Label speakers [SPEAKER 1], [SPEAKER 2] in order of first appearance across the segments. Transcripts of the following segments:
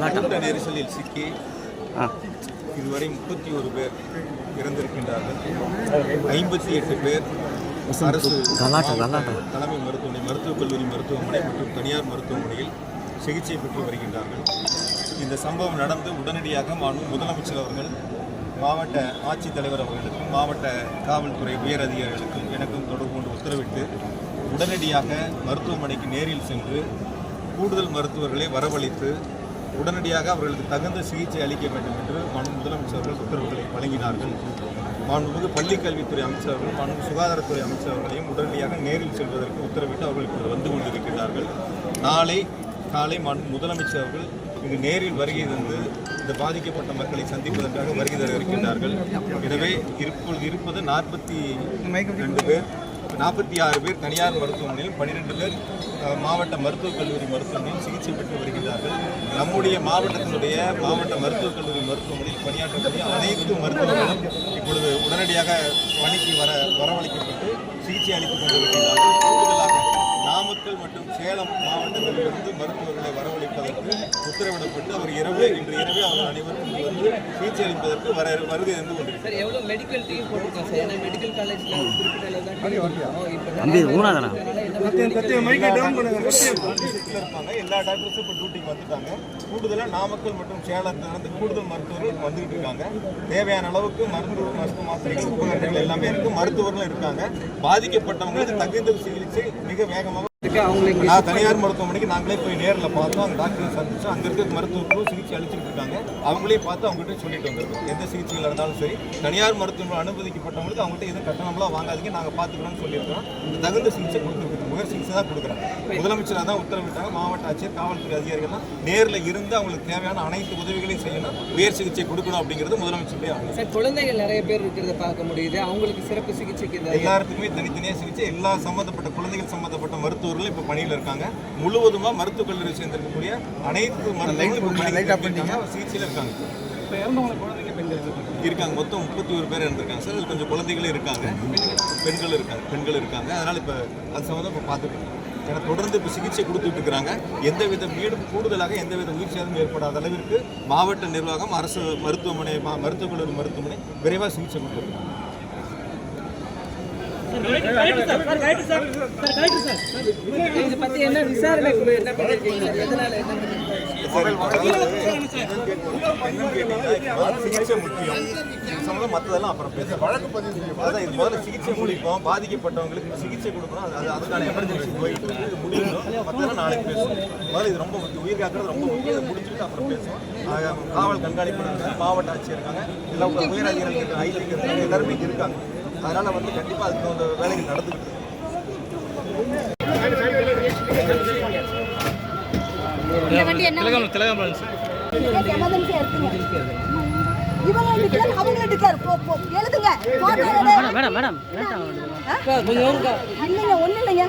[SPEAKER 1] கூட்ட நெரிசலில் சிக்கி இதுவரை முப்பத்தி ஒரு பேர் இறந்திருக்கின்றார்கள். ஐம்பத்தி எட்டு பேர் அரசு. தலைமை மருத்துவமனை மருத்துவக் கல்லூரி மருத்துவமனை மற்றும் தனியார் மருத்துவமனையில் சிகிச்சை பெற்று வருகின்றார்கள். இந்த சம்பவம் நடந்து உடனடியாக மாண்பு முதலமைச்சர் அவர்கள் மாவட்ட ஆட்சித்தலைவர் அவர்களுக்கும் மாவட்ட காவல்துறை உயர் அதிகாரிகளுக்கும் எனக்கும் தொடர்பு கொண்டு உத்தரவிட்டு உடனடியாக மருத்துவமனைக்கு நேரில் சென்று கூடுதல் மருத்துவர்களை வரவழைத்து உடனடியாக அவர்களுக்கு தகுந்த சிகிச்சை அளிக்க வேண்டும் என்று மாண்பு முதலமைச்சர்கள் உத்தரவுகளை வழங்கினார்கள். மாண்புமிகு பள்ளிக் கல்வித்துறை மாண்பு சுகாதாரத்துறை அமைச்சர்களையும் உடனடியாக நேரில் செல்வதற்கு உத்தரவிட்டு அவர்கள் இப்போது வந்து கொண்டிருக்கிறார்கள் நாளை காலை மாண்பு முதலமைச்சர் அவர்கள் இங்கு நேரில் வருகை தந்து இந்த பாதிக்கப்பட்ட மக்களை சந்திப்பதற்காக வருகை தர இருக்கின்றார்கள். எனவே இருப்பது நாற்பத்தி ரெண்டு பேர். நாற்பத்தி ஆறு பேர் தனியார் மருத்துவமனையில் பன்னிரெண்டு பேர் மாவட்ட மருத்துவக் கல்லூரி மருத்துவமனையில் சிகிச்சை பெற்று வருகிறார்கள். நம்முடைய மாவட்டத்தினுடைய மாவட்ட மருத்துவக் கல்லூரி மருத்துவமனையில் பணியாற்றக்கூடிய அனைத்து மருத்துவர்களும் இப்பொழுது உடனடியாக பணிக்கு வர வரவழைக்கப்பட்டு சிகிச்சை அளித்துக் கொண்டிருக்கிறார்கள் கூடுதலாக நாமக்கல் மற்றும் சேலம் மாவட்டங்களிலிருந்து மருத்துவர்களை வரவழைப்பதை உத்தரவிடப்பட்டு அவர் இரவு இன்று இரவு அவர் அனைவரும் சிகிச்சை அளிப்பதற்கு வர வருகை தந்து கொண்டிருக்கிறார்.
[SPEAKER 2] சார் எவ்வளோ மெடிக்கல் டீம் போட்டிருக்கோம் சார்? ஏன்னா மெடிக்கல் காலேஜில்
[SPEAKER 1] இருப்பாங்க எல்லா டாக்டர்ஸும் இப்போ டியூட்டிக்கு வந்துட்டாங்க. கூடுதலாக நாமக்கல் மற்றும் சேலத்துல இருந்து கூடுதல் மருத்துவர்கள் வந்துகிட்டு இருக்காங்க. தேவையான அளவுக்கு மருந்து மருத்துவ மாத்திரைகள் உபகரணங்கள் எல்லாமே இருக்கு. மருத்துவர்களும் இருக்காங்க. பாதிக்கப்பட்டவங்களுக்கு தகுந்த சிகிச்சை மிக வேகமாக நான் தனியார் மருத்துவமனைக்கு நாங்களே போய் நேரில் பார்த்தோம். அங்கே டாக்டரை சந்திச்சோம் அங்கே இருக்க மருத்துவர்களும் சிகிச்சை அளிச்சுட்டு இருக்காங்க. அவங்களையும் பார்த்து அவங்ககிட்ட சொல்லிட்டு வந்திருக்கோம். எந்த சிகிச்சைகள் இருந்தாலும் சரி தனியார் மருத்துவமனை அனுமதிக்கப்பட்டவங்களுக்கு அவங்ககிட்ட எதுவும் கட்டணம்லாம் வாங்காதீங்க. நாங்கள் பார்த்துக்கிறோம்னு சொல்லியிருக்கிறோம். தகுந்த சிகிச்சை கொடுத்துருக்கு முகர் சிகிச்சை தான் கொடுக்குறாங்க. முதலமைச்சராக தான் உத்தரவிட்டாங்க. மாவட்ட ஆட்சியர் காவல்துறை அதிகாரிகள்லாம் நேரில் இருந்து அவங்களுக்கு தேவையான அனைத்து உதவிகளையும் செய்யணும். உயர் சிகிச்சை கொடுக்கணும் அப்படிங்கிறது முதலமைச்சருடைய ஆணை.
[SPEAKER 2] சார் குழந்தைகள் நிறைய பேர் இருக்கிறத பார்க்க முடியுது. அவங்களுக்கு சிறப்பு சிகிச்சைக்கு
[SPEAKER 1] எல்லாருக்குமே தனித்தனியாக சிகிச்சை. எல்லா சம்மந்தப்பட்ட குழந்தைகள் சம்மந்தப்பட்ட மருத்துவர்களும் இப்போ பணியில் இருக்காங்க. முழுவதுமாக மருத்துவக் கல்லூரி சேர்ந்திருக்கக்கூடிய அனைத்து மருத்துவர்களும் இப்போ பணியில் இருக்காங்க. சிகிச்சையில் இருக்காங்க. மொத்தம் முப்பத்தி ஒரு பேர் இருந்திருக்காங்க. சார் அதில் கொஞ்சம் குழந்தைகளும் இருக்காங்க. பெண்கள் இருக்காங்க. பெண்கள் இருக்காங்க. அதனால் இப்போ அது சம்மந்தம் இப்போ பார்த்துட்டு இருக்கோம். ஏன்னா தொடர்ந்து இப்போ சிகிச்சை கொடுத்துட்டு இருக்கிறாங்க எந்தவித மீண்டும் கூடுதலாக எந்தவித உயிர் சேதம் ஏற்படாத அளவிற்கு மாவட்ட நிர்வாகம் அரசு மருத்துவமனை மா- மருத்துவக் கல்லூரி மருத்துவமனை விரைவாக சிகிச்சை கொடுத்துருக்காங்க.
[SPEAKER 2] இதை பற்றி என்ன விசாரணை என்ன பண்ணிருக்கீங்க? சார் எதனால என்ன பண்ணிருக்கீங்க?
[SPEAKER 1] சிகிச்சை முக்கியம் இது சம்மந்தம் மற்றதெல்லாம் அப்புறம் பேச வழக்கு பதிவு அதான் இது முதல்ல சிகிச்சை முடிப்போம் பாதிக்கப்பட்டவங்களுக்கு சிகிச்சை கொடுக்கணும் அது அது அதுக்கான எமர்ஜென்சி போயிட்டு இருக்கு முடியணும் மற்றதெல்லாம் நாளைக்கு பேசுவோம் முதல்ல இது ரொம்ப முக்கியம் உயிர் காக்கிறது ரொம்ப முக்கியம் இதை முடிச்சுட்டு அப்புறம் பேசுவோம் காவல் கண்காணிப்பு இருக்காங்க மாவட்ட ஆட்சியர் இருக்காங்க எல்லா உயர் அதிகாரிகள் இருக்காங்க ஐடி இருக்காங்க எல்லாருமே இருக்காங்க அதனால் வந்து கண்டிப்பாக அதுக்கு தகுந்த வேலைகள் நடந்துக்கிட்டு
[SPEAKER 3] இந்த வண்டி என்ன எமர்ஜென்சியா இருக்குங்க இவங்க டிக்ளேர் எழுதுங்க. எடு
[SPEAKER 4] மேடம் மேடம்
[SPEAKER 3] இல்லைங்க ஒன்றும் இல்லைங்க.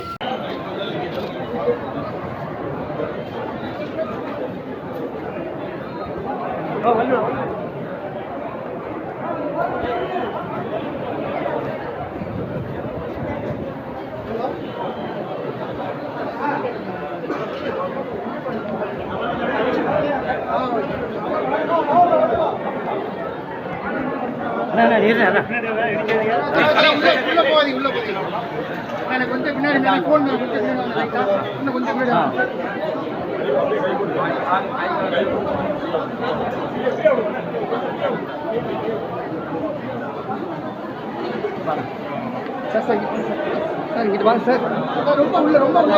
[SPEAKER 5] உள்ள போகாதீங்க எனக்கு கொஞ்சம் பின்னாடி ஃபோன் வந்து? இன்னும் கொஞ்சம் சார் சார் இங்க- சார் இங்கிட்டு வாங்க சார். ரொம்ப உள்ள ரொம்ப உள்ள